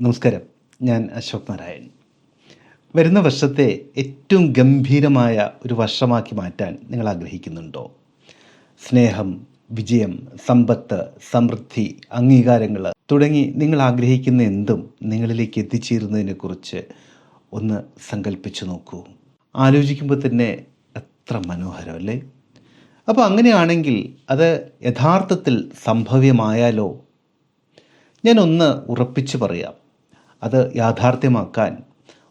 നമസ്കാരം. ഞാൻ അശോക് നാരായൺ. വരുന്ന വർഷത്തെ ഏറ്റവും ഗംഭീരമായ ഒരു വർഷമാക്കി മാറ്റാൻ നിങ്ങൾ ആഗ്രഹിക്കുന്നുണ്ടോ? സ്നേഹം വിജയം സമ്പത്ത് സമൃദ്ധി അംഗീകാരങ്ങൾ തുടങ്ങി നിങ്ങൾ ആഗ്രഹിക്കുന്ന എന്തും നിങ്ങളിലേക്ക് എത്തിച്ചേരുന്നതിനെക്കുറിച്ച് ഒന്ന് സങ്കല്പിച്ചു നോക്കൂ. ആലോചിക്കുമ്പോൾ തന്നെ എത്ര മനോഹരം അല്ലേ? അപ്പോൾ അങ്ങനെയാണെങ്കിൽ അത് യഥാർത്ഥത്തിൽ സംഭവ്യമായാലോ? ഞാനൊന്ന് ഉറപ്പിച്ചു പറയാം. അത് യാഥാർത്ഥ്യമാക്കാൻ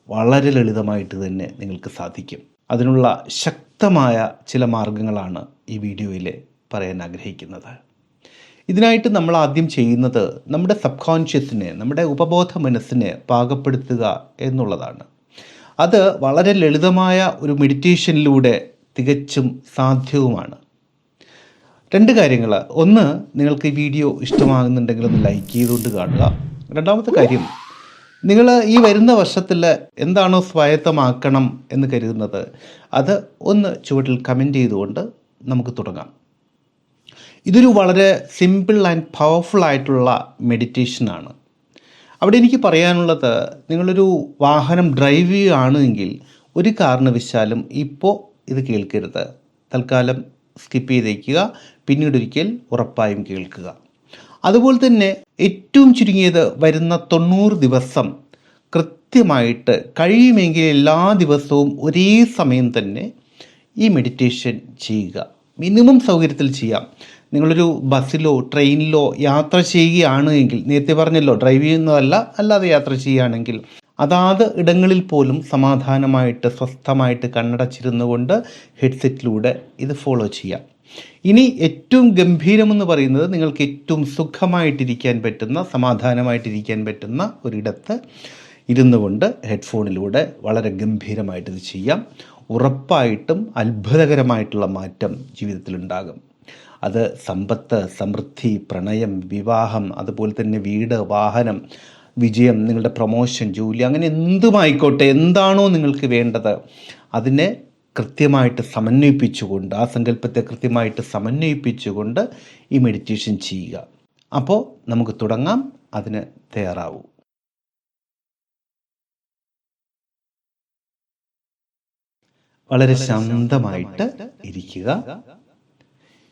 വളരെ ലളിതമായിട്ട് തന്നെ നിങ്ങൾക്ക് സാധിക്കും. അതിനുള്ള ശക്തമായ ചില മാർഗങ്ങളാണ് ഈ വീഡിയോയിൽ പറയാൻ ആഗ്രഹിക്കുന്നത്. ഇതിനായിട്ട് നമ്മൾ ആദ്യം ചെയ്യുന്നത് നമ്മുടെ സബ് കോൺഷ്യസിനെ നമ്മുടെ ഉപബോധ മനസ്സിനെ പാകപ്പെടുത്തുക എന്നുള്ളതാണ്. അത് വളരെ ലളിതമായ ഒരു മെഡിറ്റേഷനിലൂടെ തികച്ചും സാധ്യവുമാണ്. രണ്ട് കാര്യങ്ങൾ. ഒന്ന് നിങ്ങൾക്ക് ഈ വീഡിയോ ഇഷ്ടമാകുന്നുണ്ടെങ്കിൽ ഒന്ന് ലൈക്ക് ചെയ്തുകൊണ്ട് കാണുക. രണ്ടാമത്തെ കാര്യം നിങ്ങൾ ഈ വരുന്ന വർഷത്തിൽ എന്താണോ സ്വായത്തമാക്കണം എന്ന് കരുതുന്നത് അത് ഒന്ന് ചുവട്ടിൽ കമന്റ് ചെയ്തുകൊണ്ട് നമുക്ക് തുടങ്ങാം. ഇതൊരു വളരെ സിമ്പിൾ ആൻഡ് പവർഫുൾ ആയിട്ടുള്ള മെഡിറ്റേഷനാണ് അവിടെ എനിക്ക് പറയാനുള്ളത് നിങ്ങളൊരു വാഹനം ഡ്രൈവ് ചെയ്യുകയാണെങ്കിൽ ഒരു കാരണവശാലും ഇപ്പോൾ ഇത് കേൾക്കരുത്. തൽക്കാലം സ്കിപ്പ് ചെയ്തേക്കുക. പിന്നീടൊരിക്കൽ ഉറപ്പായും കേൾക്കുക. അതുപോലെ തന്നെ ഏറ്റവും ചുരുങ്ങിയത് വരുന്ന തൊണ്ണൂറ് ദിവസം കൃത്യമായിട്ട് കഴിയുമെങ്കിൽ എല്ലാ ദിവസവും ഒരേ സമയം തന്നെ ഈ മെഡിറ്റേഷൻ ചെയ്യുക. മിനിമം സൗകര്യത്തിൽ ചെയ്യാം. നിങ്ങളൊരു ബസ്സിലോ ട്രെയിനിലോ യാത്ര ചെയ്യുകയാണ് എങ്കിൽ നേരത്തെ പറഞ്ഞല്ലോ ഡ്രൈവ് ചെയ്യുന്നതല്ല അല്ലാതെ യാത്ര ചെയ്യുകയാണെങ്കിൽ അതാത് ഇടങ്ങളിൽ പോലും സമാധാനമായിട്ട് സ്വസ്ഥമായിട്ട് കണ്ണടച്ചിരുന്നുകൊണ്ട് ഹെഡ്സെറ്റിലൂടെ ഇത് ഫോളോ ചെയ്യാം. ഇനി ഏറ്റവും ഗംഭീരമെന്ന് പറയുന്നത് നിങ്ങൾക്ക് ഏറ്റവും സുഖമായിട്ടിരിക്കാൻ പറ്റുന്ന സമാധാനമായിട്ടിരിക്കാൻ പറ്റുന്ന ഒരിടത്ത് ഇരുന്നു കൊണ്ട് ഹെഡ്ഫോണിലൂടെ വളരെ ഗംഭീരമായിട്ട് ഇത് ചെയ്യാം. ഉറപ്പായിട്ടും അത്ഭുതകരമായിട്ടുള്ള മാറ്റം ജീവിതത്തിലുണ്ടാകും. അത് സമ്പത്ത് സമൃദ്ധി പ്രണയം വിവാഹം അതുപോലെ തന്നെ വീട് വാഹനം വിജയം നിങ്ങളുടെ പ്രൊമോഷൻ ജോലി അങ്ങനെ എന്തുമായിക്കോട്ടെ എന്താണോ നിങ്ങൾക്ക് വേണ്ടത് അതിനെ കൃത്യമായിട്ട് സമന്വയിപ്പിച്ചുകൊണ്ട് ആ സങ്കല്പത്തെ കൃത്യമായിട്ട് സമന്വയിപ്പിച്ചുകൊണ്ട് ഈ മെഡിറ്റേഷൻ ചെയ്യുക. അപ്പോൾ നമുക്ക് തുടങ്ങാം. അതിന് തയ്യാറാവൂ. വളരെ ശാന്തമായിട്ട് ഇരിക്കുക.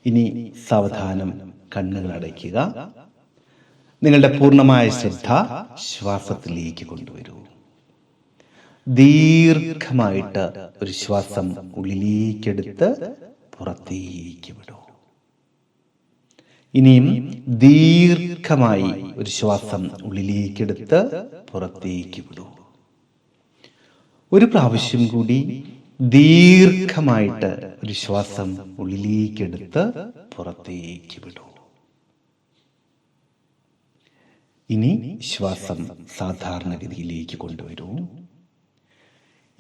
ഇനി സാവധാനം കണ്ണുകൾ അടയ്ക്കുക. നിങ്ങളുടെ പൂർണമായ ശ്രദ്ധ ശ്വാസത്തിലേക്ക് കൊണ്ടുവരൂ. ദീർഘമായിട്ട് ഒരു ശ്വാസം ഉള്ളിലേക്കെടുത്ത് പുറത്തേക്ക് വിടൂ. ഇനിയും ദീർഘമായി ഒരു ശ്വാസം ഉള്ളിലേക്കെടുത്ത് പുറത്തേക്ക് വിടൂ. ഒരു പ്രാവശ്യം കൂടി ദീർഘമായിട്ട് ഒരു ശ്വാസം ഉള്ളിലേക്കെടുത്ത് പുറത്തേക്ക് വിടൂ. ഇനി ശ്വാസം സാധാരണഗതിയിലേക്ക് കൊണ്ടുവരൂ.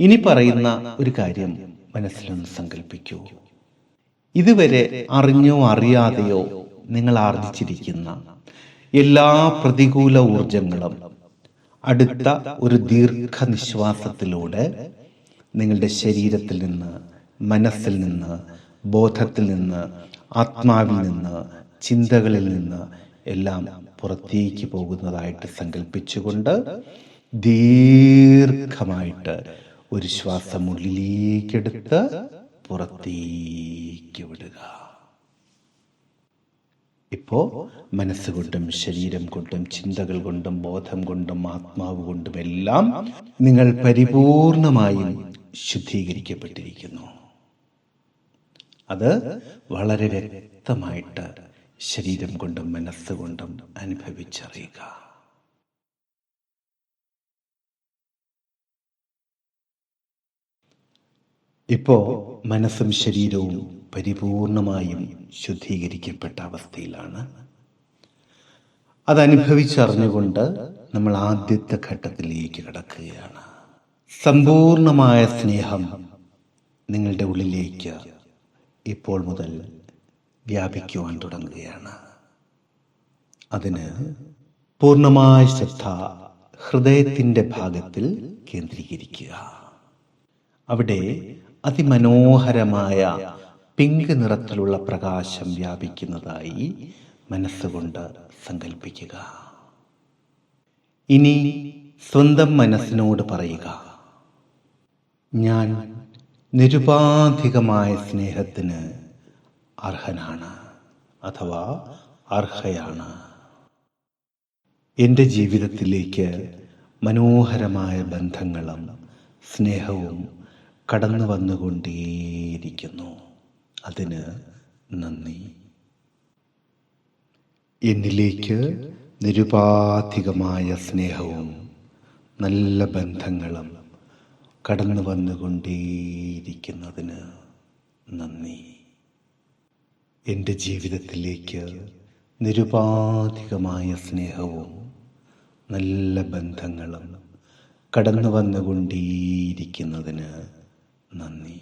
ഇനി പറയുന്ന ഒരു കാര്യം മനസ്സിലൊന്ന് സങ്കല്പിക്കൂ ഇതുവരെ അറിഞ്ഞോ അറിയാതെയോ നിങ്ങൾ ആർജിച്ചിരിക്കുന്ന എല്ലാ പ്രതികൂല ഊർജങ്ങളും അടുത്ത ഒരു ദീർഘനിശ്വാസത്തിലൂടെ നിങ്ങളുടെ ശരീരത്തിൽ നിന്ന് മനസ്സിൽ നിന്ന് ബോധത്തിൽ നിന്ന് ആത്മാവിൽ നിന്ന് ചിന്തകളിൽ നിന്ന് എല്ലാം പുറത്തേക്ക് പോകുന്നതായിട്ട് സങ്കല്പിച്ചുകൊണ്ട് ദീർഘമായിട്ട് ഒരു ശ്വാസം ഉള്ളിലേക്കെടുത്ത് പുറത്തേക്ക് വിടുക. ഇപ്പോ മനസ്സുകൊണ്ടും ശരീരം കൊണ്ടും ചിന്തകൾ കൊണ്ടും ബോധം കൊണ്ടും ആത്മാവ് കൊണ്ടും എല്ലാം നിങ്ങൾ പരിപൂർണമായും ശുദ്ധീകരിക്കപ്പെട്ടിരിക്കുന്നു. അത് വളരെ വ്യക്തമായിട്ട് ശരീരം കൊണ്ടും മനസ്സുകൊണ്ടും അനുഭവിച്ചറിയുക. ഇപ്പോ മനസ്സും ശരീരവും പരിപൂർണമായും ശുദ്ധീകരിക്കപ്പെട്ട അവസ്ഥയിലാണ്. അതനുഭവിച്ചറിഞ്ഞുകൊണ്ട് നമ്മൾ ആദ്യത്തെ ഘട്ടത്തിലേക്ക് കടക്കുകയാണ്. സമ്പൂർണമായ സ്നേഹം നിങ്ങളുടെ ഉള്ളിലേക്ക് ഇപ്പോൾ മുതൽ വ്യാപിക്കുവാൻ തുടങ്ങുകയാണ്. അതിന് പൂർണമായ ശ്രദ്ധ ഹൃദയത്തിന്റെ ഭാഗത്തിൽ കേന്ദ്രീകരിക്കുക. അവിടെ അതിമനോഹരമായ പിങ്ക് നിറത്തിലുള്ള പ്രകാശം വ്യാപിക്കുന്നതായി മനസ്സുകൊണ്ട് സങ്കല്പിക്കുക ഇനി സ്വന്തം മനസ്സിനോട് പറയുക. ഞാൻ നിരുപാധികമായ സ്നേഹത്തിന് അർഹനാണ് അഥവാ അർഹയാണ്. എന്റെ ജീവിതത്തിലേക്ക് മനോഹരമായ ബന്ധങ്ങളും സ്നേഹവും കടന്നു വന്നുകൊണ്ടേയിരിക്കുന്നു. അതിന് നന്ദി. എന്നിലേക്ക് നിരുപാധികമായ സ്നേഹവും നല്ല ബന്ധങ്ങളും കടന്നു വന്നുകൊണ്ടേയിരിക്കുന്നതിന് നന്ദി. എന്റെ ജീവിതത്തിലേക്ക് നിരുപാധികമായ സ്നേഹവും നല്ല ബന്ധങ്ങളും കടന്നു വന്നുകൊണ്ടേയിരിക്കുന്നതിന് നന്ദി.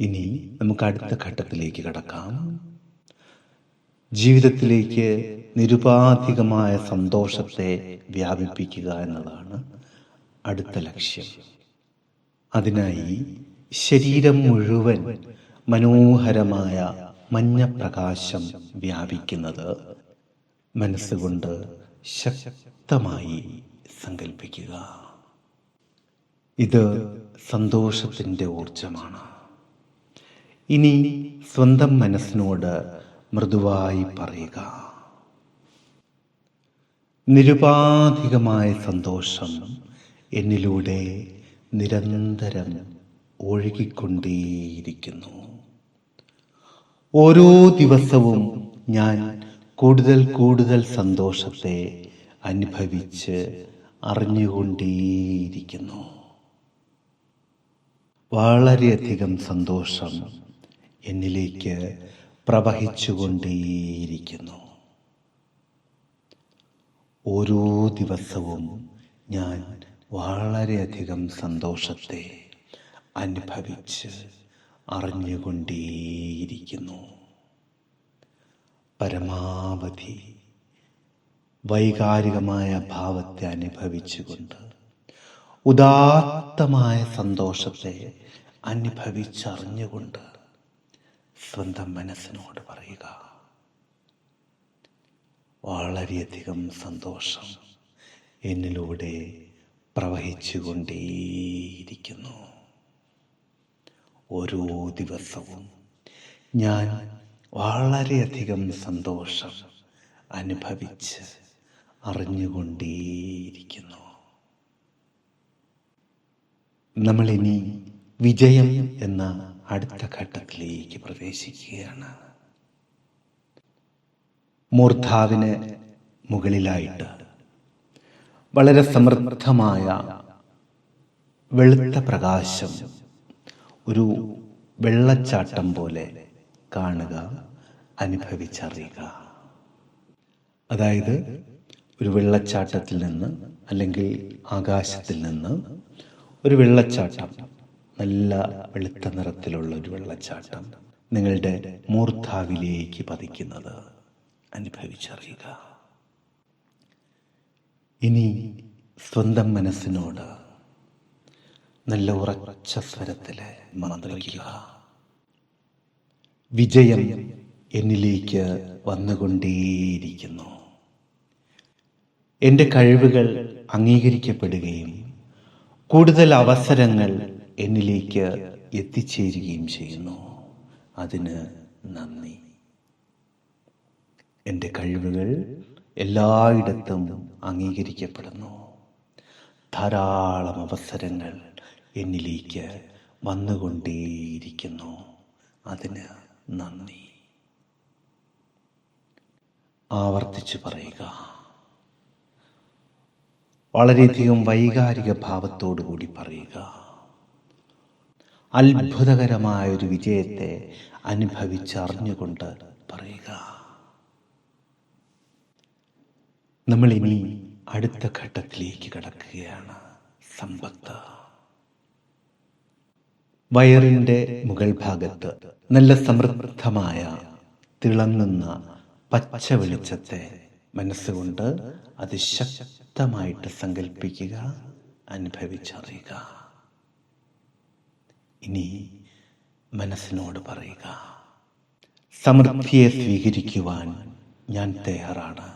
ഇനി നമുക്ക് അടുത്ത ഘട്ടത്തിലേക്ക് കടക്കാം. ജീവിതത്തിലേക്ക് നിരുപാധികമായ സന്തോഷത്തെ വ്യാപിപ്പിക്കുക എന്നതാണ് അടുത്ത ലക്ഷ്യം. അതിനായി ശരീരം മുഴുവൻ മനോഹരമായ മഞ്ഞപ്രകാശം വ്യാപിക്കുന്നത് മനസ്സുകൊണ്ട് ശക്തമായി സങ്കല്പിക്കുക ഇത് സന്തോഷത്തിന്റെ ഊർജമാണ് ഇനി സ്വന്തം മനസ്സിനോട് മൃദുവായി പറയുക. നിരുപാധികമായ സന്തോഷം എന്നിലൂടെ നിരന്തരം ഒഴുകിക്കൊണ്ടേയിരിക്കുന്നു. ഓരോ ദിവസവും ഞാൻ കൂടുതൽ കൂടുതൽ സന്തോഷത്തെ അനുഭവിച്ച് അറിഞ്ഞുകൊണ്ടേയിരിക്കുന്നു. വളരെയധികം സന്തോഷം എന്നിലേക്ക് പ്രവഹിച്ചുകൊണ്ടേയിരിക്കുന്നു. ഓരോ ദിവസവും ഞാൻ വളരെയധികം സന്തോഷത്തെ അനുഭവിച്ച് അറിഞ്ഞുകൊണ്ടേയിരിക്കുന്നു. പരമാവധി വൈകാരികമായ ഭാവത്തെ അനുഭവിച്ചുകൊണ്ട് ഉദാത്തമായ സന്തോഷത്തെ അനുഭവിച്ചറിഞ്ഞുകൊണ്ട് സ്വന്തം മനസ്സിനോട് പറയുക. വളരെയധികം സന്തോഷം എന്നിലൂടെ പ്രവഹിച്ചുകൊണ്ടേയിരിക്കുന്നു. ഓരോ ദിവസവും ഞാൻ വളരെയധികം സന്തോഷം അനുഭവിച്ച് അറിഞ്ഞുകൊണ്ടേയിരിക്കുന്നു. നമ്മളിനി വിജയം എന്ന അടുത്ത ഘട്ടത്തിലേക്ക് പ്രവേശിക്കുകയാണ്. മൂർധാവിന് മുകളിലായിട്ട് വളരെ സമൃദ്ധമായ വെളുത്ത പ്രകാശം ഒരു വെള്ളച്ചാട്ടം പോലെ കാണുക അനുഭവിച്ചറിയുക. അതായത് ഒരു വെള്ളച്ചാട്ടത്തിൽ നിന്ന് അല്ലെങ്കിൽ ആകാശത്തിൽ നിന്ന് ഒരു വെള്ളച്ചാട്ടം നല്ല വെളുത്ത നിറത്തിലുള്ള ഒരു വെള്ളച്ചാട്ടം നിങ്ങളുടെ മൂർധാവിലേക്ക് പതിക്കുന്നത്. അനുഭവിച്ചറിയുക. ഇനി സ്വന്തം മനസ്സിനോട് നല്ല ഉറച്ച സ്വരത്തിൽ മന്ത്രിക്കുക. വിജയം എന്നിലേക്ക് വന്നുകൊണ്ടേയിരിക്കുന്നു. എന്റെ കഴിവുകൾ അംഗീകരിക്കപ്പെടുകയും കൂടുതൽ അവസരങ്ങൾ എന്നിലേക്ക് എത്തിച്ചേരുകയും ചെയ്യുന്നു. അതിന് നന്ദി. എന്റെ കഴിവുകൾ എല്ലായിടത്തും അംഗീകരിക്കപ്പെടുന്നു. ധാരാളം അവസരങ്ങൾ എന്നിലേക്ക് വന്നുകൊണ്ടേയിരിക്കുന്നു. അതിന് നന്ദി. ആവർത്തിച്ചു പറയുക. വളരെയധികം വൈകാരിക ഭാവത്തോടു കൂടി പറയുക. അത്ഭുതകരമായ ഒരു വിജയത്തെ അനുഭവിച്ചറിഞ്ഞുകൊണ്ട് പറയുക. നമ്മൾ ഇനി അടുത്ത ഘട്ടത്തിലേക്ക് കടക്കുകയാണ് സമ്പത്ത്. വയറിന്റെ മുകൾ ഭാഗത്ത് നല്ല സമൃദ്ധമായ തിളങ്ങുന്ന പച്ച വെളിച്ചത്തെ മനസ്സുകൊണ്ട് അതിശക്തമായിട്ട് സങ്കല്പിക്കുക അനുഭവിച്ചറിയുക. ഇനി മനസ്സിനോട് പറയുക സമൃദ്ധിയെ സ്വീകരിക്കുവാൻ ഞാൻ തയ്യാറാണ്.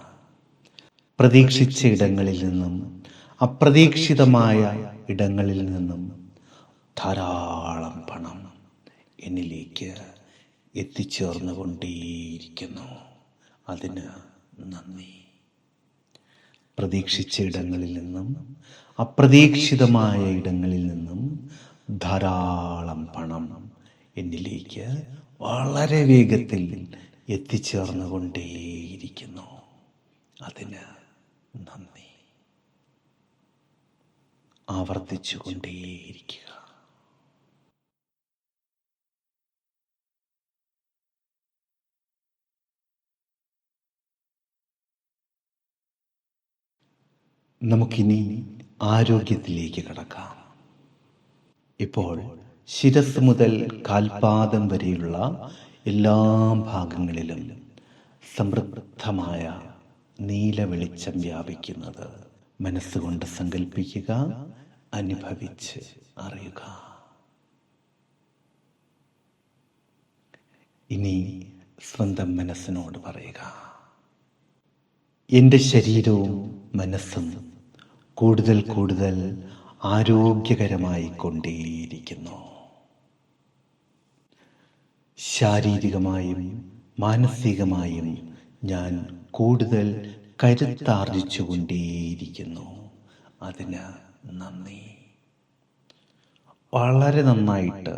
പ്രതീക്ഷിച്ച ഇടങ്ങളിൽ നിന്നും അപ്രതീക്ഷിതമായ ഇടങ്ങളിൽ നിന്നും ധാരാളം പണം എന്നിലേക്ക് എത്തിച്ചേർന്നുകൊണ്ടേയിരിക്കുന്നു. അതിന് നന്ദി. പ്രതീക്ഷിച്ച ഇടങ്ങളിൽ നിന്നും അപ്രതീക്ഷിതമായ ഇടങ്ങളിൽ നിന്നും ധാരാളം പണം എന്നിലേക്ക് വളരെ വേഗത്തിൽ എത്തിച്ചേർന്നുകൊണ്ടേയിരിക്കുന്നു. അതിന് നന്ദി. ആവർത്തിച്ചു നമുക്കിനി ആരോഗ്യത്തിലേക്ക് കടക്കാം. ഇപ്പോൾ ശിരസ് മുതൽ കാൽപാദം വരെയുള്ള എല്ലാ ഭാഗങ്ങളിലും സമൃദ്ധമായ നീല വെളിച്ചം വ്യാപിക്കുന്നത് മനസ്സുകൊണ്ട് സങ്കല്പിക്കുക അനുഭവിച്ച് അറിയുക. ഇനി സ്വന്തം മനസ്സിനോട് പറയുക. എന്റെ ശരീരവും മനസ്സും കൂടുതൽ കൂടുതൽ ആരോഗ്യകരമായി കൊണ്ടേയിരിക്കുന്നു ശാരീരികമായും മാനസികമായും ഞാൻ കൂടുതൽ കരുത്താർജിച്ചു കൊണ്ടേയിരിക്കുന്നു അതിന് നന്ദി. വളരെ നന്നായിട്ട്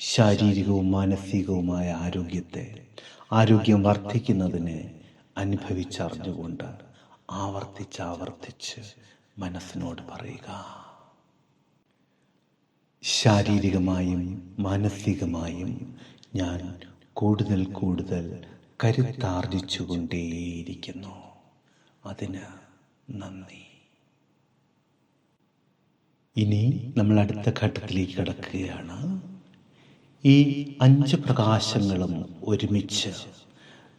ശാരീരികവും മാനസികവുമായ ആരോഗ്യത്തെ ആരോഗ്യം വർദ്ധിക്കുന്നതിന് അനുഭവിച്ചറിഞ്ഞുകൊണ്ട് ആവർത്തിച്ച് ആവർത്തിച്ച് മനസ്സിനോട് പറയുക. ശാരീരികമായും മാനസികമായും ഞാൻ കൂടുതൽ കൂടുതൽ കരുത്താർജിച്ചുകൊണ്ടേയിരിക്കുന്നു. അതിന് നന്ദി. ഇനി നമ്മൾ അടുത്ത ഘട്ടത്തിലേക്ക് കടക്കുകയാണ്. ഈ അഞ്ച് പ്രകാശങ്ങളും ഒരുമിച്ച്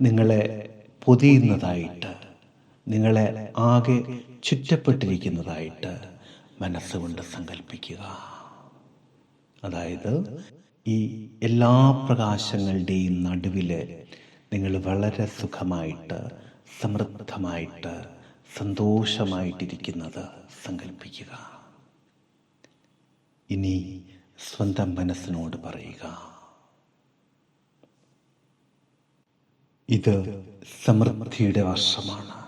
നിങ്ങളെ പൊതിയുന്നതായിട്ട് നിങ്ങളെ ആകെ ചുറ്റപ്പെട്ടിരിക്കുന്നതായിട്ട് മനസ്സുകൊണ്ട് സങ്കല്പിക്കുക അതായത് ഈ എല്ലാ പ്രകാശങ്ങളുടെയും നടുവിൽ നിങ്ങൾ വളരെ സുഖമായിട്ട് സമൃദ്ധമായിട്ട് സന്തോഷമായിട്ടിരിക്കുന്നത് സങ്കല്പിക്കുക ഇനി സ്വന്തം മനസ്സിനോട് പറയുക. ഇത് സമൃദ്ധിയുടെ വർഷമാണ്.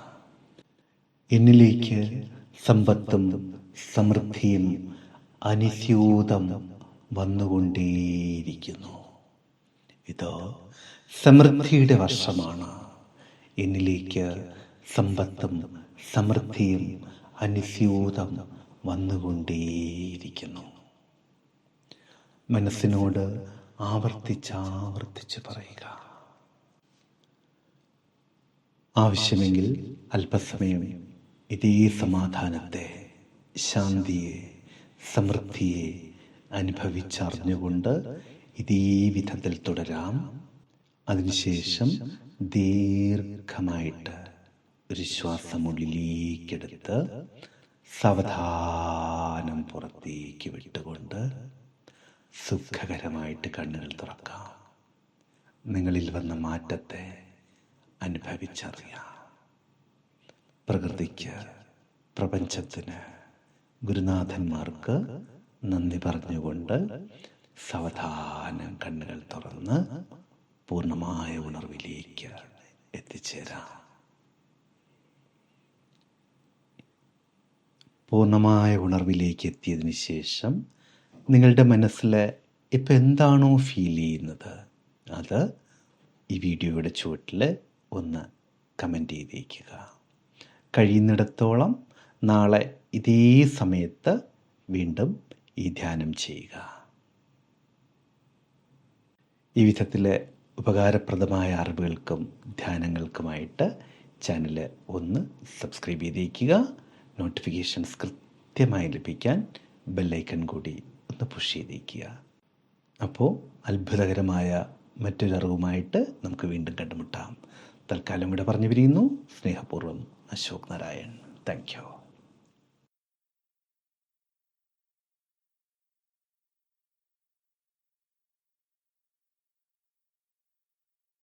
എന്നിലേക്ക് സമ്പത്തും സമൃദ്ധിയും അനിസ്യൂതം വന്നുകൊണ്ടേയിരിക്കുന്നു. ഇതോ സമൃദ്ധിയുടെ വർഷമാണ്. എന്നിലേക്ക് സമ്പത്തും സമൃദ്ധിയും അനുസ്യൂതം വന്നുകൊണ്ടേയിരിക്കുന്നു. മനസ്സിനോട് ആവർത്തിച്ചാവർത്തിച്ച് പറയുക. ആവശ്യമെങ്കിൽ അല്പസമയം ഇതേ സമാധാനത്തെ ശാന്തിയെ സമൃദ്ധിയെ അനുഭവിച്ചറിഞ്ഞുകൊണ്ട് ഇതേ വിധത്തിൽ തുടരാം. അതിനുശേഷം ദീർഘമായിട്ട് ഒരു ശ്വാസം ഉള്ളിലേക്കെടുത്ത് സാവധാനം പുറത്തേക്ക് വിട്ടുകൊണ്ട് സുഖകരമായിട്ട് കണ്ണുകൾ തുറക്കാം. നിങ്ങളിൽ വന്ന മാറ്റത്തെ അനുഭവിച്ചറിയാം. പ്രകൃതിക്ക് പ്രപഞ്ചത്തിന് ഗുരുനാഥന്മാർക്ക് നന്ദി പറഞ്ഞുകൊണ്ട് സാവധാനം കണ്ണുകൾ തുറന്ന് പൂർണമായ ഉണർവിലേക്ക് എത്തിച്ചേരാം. പൂർണമായ ഉണർവിലേക്ക് എത്തിയതിന് ശേഷം നിങ്ങളുടെ മനസ്സിൽ ഇപ്പം എന്താണോ ഫീൽ ചെയ്യുന്നത് അത് ഈ വീഡിയോയുടെ ചുവട്ടിൽ ഒന്ന് കമന്റ് ചെയ്തേക്കുക. കഴിയുന്നിടത്തോളം നാളെ ഇതേ സമയത്ത് വീണ്ടും ഈ ധ്യാനം ചെയ്യുക. ഈ വിധത്തിലെ ഉപകാരപ്രദമായ അറിവുകൾക്കും ധ്യാനങ്ങൾക്കുമായിട്ട് ചാനൽ ഒന്ന് സബ്സ്ക്രൈബ് ചെയ്തേക്കുക നോട്ടിഫിക്കേഷൻസ് കൃത്യമായി ലഭിക്കാൻ ബെല്ലൈക്കൺ കൂടി ഒന്ന് പുഷ് ചെയ്തേക്കുക അപ്പോൾ അത്ഭുതകരമായ മറ്റൊരറിവുമായിട്ട് നമുക്ക് വീണ്ടും കണ്ടുമുട്ടാം. തൽക്കാലം ഇവിടെ പറഞ്ഞു പിരിയുന്നു സ്നേഹപൂർവം അശോക് നാരായൺ. Thank you.